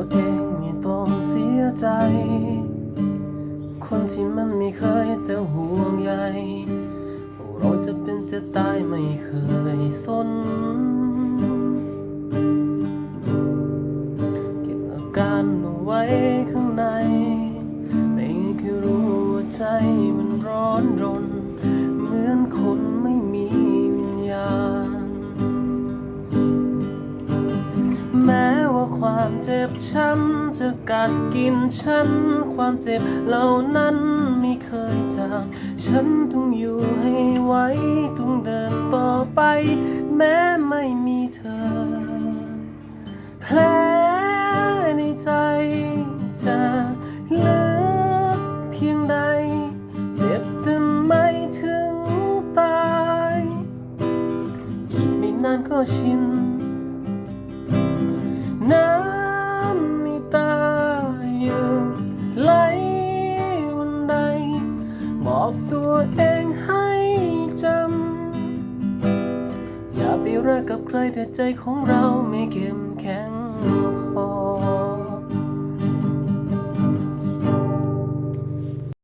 ตัวเองไม่ต้องเสียใจ คนที่มันไม่เคยจะห่วงใยเราจะเป็นจะตายไม่เคยสนเก็บอาการเอาไว้ข้างใน ไม่เคยรู้ว่าใจมันร้อนรน เหมือนคน จ็บช้ำจะกัดกินฉัน ความเจ็บเหล่านั้นไม่เคยจางฉันต้องอยู่ให้ไหวต้องเดินต่อไป แม้ไม่มีเธอแผลในใจจะเลือกเพียงใด เจ็บแต่ไม่ถึงตาย อีกไม่นานก็ชิน บอกตัวเองให้จำ อย่าไปรักกับใครแต่ใจของเราไม่เข้มแข็ง